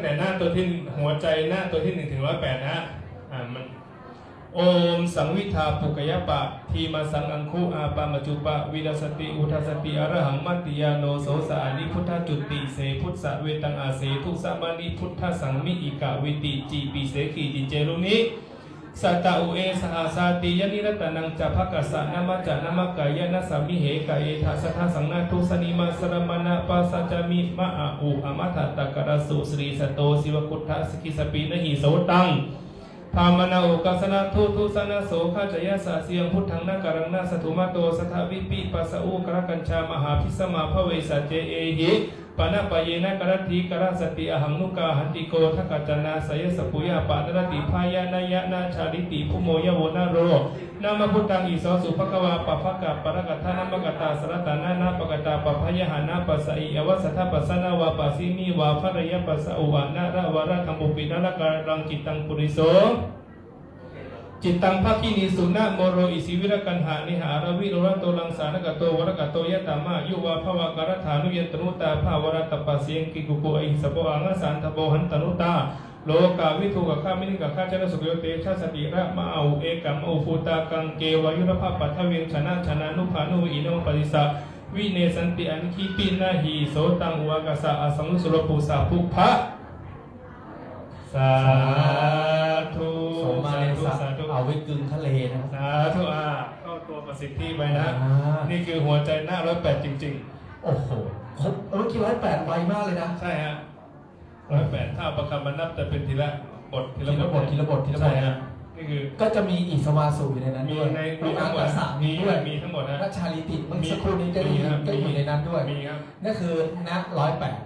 งแต่หน้าตัวที่หัวใจหน้าตัวที่หนึ่งถึงร้อยแปดนะอ่ามันโอมสังวิทาปุกยปะ ทีมาสังอังคุอาปามจุปะ วิรสติ อุทัสติอรหังมัติยาโนโสสานิพุทธจุติเสพุทธะเวตังอาเสทุสัมานิพุทธสังมิอิกะวิติจีปีเสขีจินเจรุนิ สัตตะอุเอสหาสาติยนิรัตนังจะภกัสสะนามาจะนามกายนะสามิเหกายทัสทะสังนาทุสนิมาสรมณะปัสจามิมะอะอุอมัตตะกรสุสรีสโตสิวกุทะสกิสปีนหิโสตังพามนาโอกัสนาทุทุสนาโสขจยสาเสียงพุทธังนาการังนาสทุมาโตสทาวิปิปัสสะอุกรกัญชามหาพิสมาภเวสัจเจเอหิ ปนะปะเยนะกรติกรสติอหังนุกาหันติโกทกัจจนาสยสปุยาปะนรติพายานายะนาชาลิติภุโมยโวนาโรนามพุทธังอิสสุภควาปะภะกะปะรกัตานามกตาสรตานานาปกตาปะพยหานาปัสสะอิอวัสสะปัสสนาวาปัสิมีวาภรยปัสสะอุวานาระวระคัมปุปินาละการังจิตังปุริโส จิตตังภาคินีสุนะโมโรอิสิวิรกันหานิหารวิโรระโตลังสารกะโตวรกะโตยะตามายุวาภวะการฐานุยตนุตาภาวรตปัสเสียงกิกุโกอิสโปอังสันทโบหันตนุตาโลกาวิทุกข้ามินิกข้าเจนะสุขโยเตชะสติระมาเอาเอกัมอุฟูตากังเกวายุรภาปัทเวงชนะชนะนุภานุอินโนปิสะวิเนสันติอันคีปินาหีโสตังวากะสะอสังสุรปุสาภุพะสา ว้กึงทะเลนะครับ สาธุอ่าเข้าตัวประสิทธิไปนะ อ่านี่คือหัวใจหน้าร้อยแปดจริง โอ้โหครบเออกี่ร้อยแปดไวมากเลยนะๆ ใช่ฮะร้อยแปดถ้าเอาประคำมันนับจะเป็นทีละบททีทีละละบบทททีละบททีละบใช่ทฮะนี่คือ ก็จะมีอีกสมาสูอยู่ในนั้นมีด้วยในมีทั้อางหมดกาสามีมีด้วยมีทั้งหมดนะพระชาลีติเมื่อสักครู่นี้ก็ได้ยินครับก็อยู่ในนั้นด้วย มีครับ นั่นคือณร้อยแปด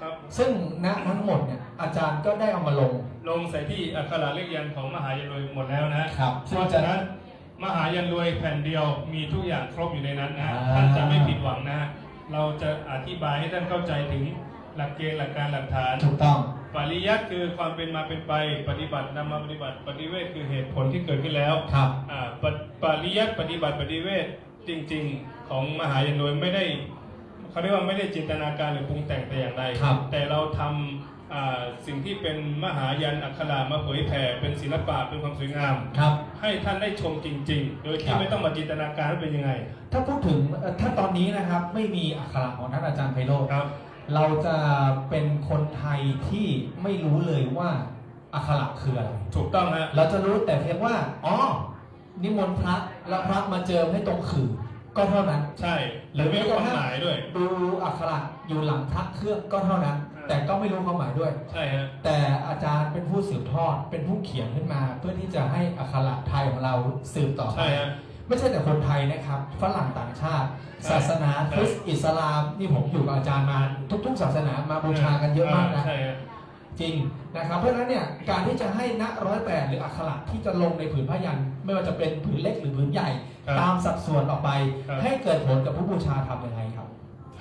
ครับ ซึ่งณทั้งหมดเนี่ยอาจารย์ก็ได้เอามาลง ลงใส่ที่อักขระเลขยันต์ของมหายันรวยหมดแล้วนะครับเพราะฉะนั้นมหายันรวยแผ่นเดียวมีทุกอย่างครบอยู่ในนั้นนะอ่า ท่านจะไม่ผิดหวังนะเราจะอธิบายให้ท่านเข้าใจถึงหลักเกณฑ์หลักการหลักฐาน ถูกต้อง ปริยัติคือความเป็นมาเป็นไปปฏิบัตินำมาปฏิบัติ ปฏิเวทคือเหตุผลที่เกิดขึ้นแล้วครับ อ่าปฏิปริยัติปฏิบัติปฏิเวทจริง ๆ ของมหายันโดยไม่ได้ เขาเรียกว่าไม่ได้จินตนาการหรือปรุงแต่งแต่อย่างใดครับแต่เราทำอ่าสิ่งที่เป็นมหายันอักขระมาเผยแผ่เป็นศิลปะเป็นความสวยงามครับ ให้ท่านได้ชมจริง ๆ โดยคที่รับ ไม่ต้องมาจินตนาการว่าเป็นยังไงถ้าพูดถึงเอ่อถ้าตอนนี้นะครับไม่มีอักขระของท่านอาจารย์ไพโรธครับ เราจะเป็นคนไทยที่ไม่รู้เลยว่าอักขระคืออะไร ถูกต้องฮะ เราจะรู้แต่เพียงว่า อ๋อ นิมนต์พระ แล้วพระมาเจิมให้ตรงขื่อ ก็เท่านั้น ใช่หรือไม่รู้ความหมายด้วย ดูอักขระอยู่หลังพระเครื่องก็เท่านั้นอ่าแต่ก็ไม่รู้ความหมายด้วย ใช่ฮะแต่อาจารย์เป็นผู้สืบทอดเป็นผู้เขียนขึ้นมา เพื่อที่จะให้อักขระไทยของเราสืบต่อไปใช่ฮะไม่ใช่แต่คนไทยนะครับฝรั่งต่างชาติใช่ศาสนาใช่คริสต์อิสลามนี่ผมอยู่กับอาจารย์มาทุก ๆ ศาสนามาบูชากันเยอะมากนะใช่ฮะ จริงนะครับเพราะฉะนั้นเนี่ยการที่จะให้ณร้อยแปดหรืออักขระที่จะลงในผืนผ้ายัน ไม่ว่าจะเป็นผืนเล็กหรือผืนใหญ่ ครับตามสัดส่วนออกไป ครับ ให้เกิดผลกับผู้บูชาทำยังไงครับ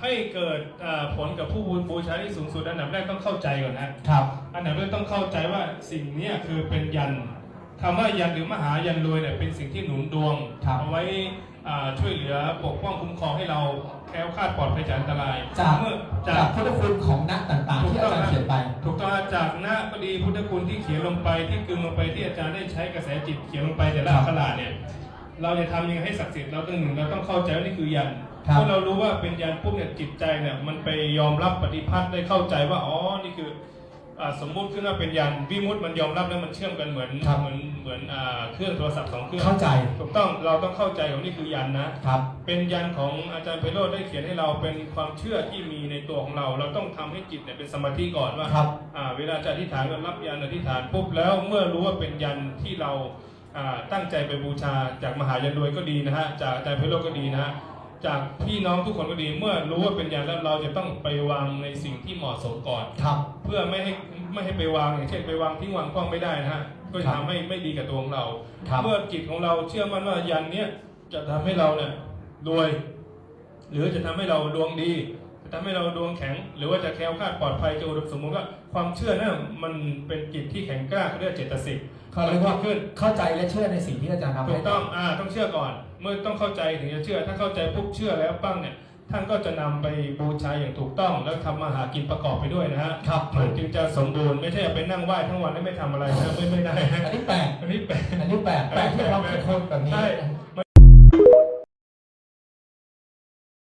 ให้เกิดอ่าผลกับผู้บูชาที่สูงสุดอันดับแรกต้องเข้าใจก่อนนะ ครับ อันดับแรกต้องเข้าใจว่าสิ่งเนี้ยคือเป็นยันคำว่ายันหรือมหายันรวยเนี่ยเป็นสิ่งที่หนุนดวงครับ เอาไว้อ่า ช่วยเหลือปกป้องคุ้มครองให้เราแคล้วคลาดปลอดภัยจากอันตรายจากเมื่อจาจากกพุทธคุณของณต่างๆ ที่อาจารย์เขียนไป ถูกต้องจากหน้าพอดีพุทธคุณที่เขียนลงไปที่กึงลงไปที่อาจารย์ได้ใช้กระแสจิตเขียนลงไปแต่ละครับอักขระเนี่ยเราจะทำยังไงให้ศักดิ์สิทธิ์เราต้องหนึ่งเราต้องเข้าใจว่านี่คือยันครับเมื่อเรารู้ว่าเป็นยันปุ๊บเนี่ยจิตใจเนี่ยมันไปยอมรับปฏิพัทธ์ได้เข้าใจว่าอ๋อนี่คืออ่า สมมุติขึ้นว่าเป็นยันวิมุตติมันยอมรับแล้วมันเชื่อมกันเหมือนครับเหมือนเหมือนอ่าเครื่องโทรศัพท์สองเครื่องเข้าใจถูกต้องเราต้องเข้าใจว่านี่คือยันนะครับ เป็นยันของอาจารย์ไพโรธได้เขียนให้เราเป็นความเชื่อที่มีในตัวของเรา เราต้องทำให้จิตเนี่ยเป็นสมาธิก่อนว่าครับอ่าเวลาจะอธิษฐานก็รับยันอธิษฐานปุ๊บแล้วเมื่อรู้ว่าเป็นยันที่เราอ่าตั้งใจไปบูชาจากมหายันรวยก็ดีนะฮะจากอาจารย์ไพโรธก็ดีนะฮะ จากพี่น้องทุกคนก็ดีเมื่อรู้ว่าเป็นยันแล้วเราจะต้องไปวางในสิ่งที่เหมาะสมก่อน ครับ เพื่อไม่ให้ไม่ให้ไปวางอย่างเช่นไปวางทิ้งวางกว้างไม่ได้นะฮะก็จะทำให้ไม่ดีกับตัวของเรา ครับ เมื่อจิตของเราเชื่อมั่นว่ายันเนี้ยจะทำให้เราเนี่ยรวย หรือจะทำให้เราดวงดี จะทำให้เราดวงแข็ง หรือว่าจะแคล้วคลาดปลอดภัยจะอุดมสมบูรณ์ว่าความเชื่อนั่นมันเป็นจิตที่แข็งกล้าเขาเรียกเจตสิกเขาเรียกว่าขึ้นเข้าใจและเชื่อในสิ่งที่อาจารย์ทำถูให้กต้องอ่าต้องเชื่อก่อน เมื่อต้องเข้าใจถึงจะเชื่อ ถ้าเข้าใจปุ๊บเชื่อแล้วปั้งเนี่ยท่านก็จะนำไปบูชาอย่างถูกต้อง แล้วทำมาหากินประกอบไปด้วยนะฮะครับมันจึงจะสมบูรณ์ไม่ใช่ไปนั่งไหว้ทั้งวันแล้วไม่ทำอะไรนะไม่ไม่ได้ฮะอันนี้แปลกอันนี้แปลกอันนี้แปลกแปลกที่เราเป็นคนแบบนี้ใช่ไม่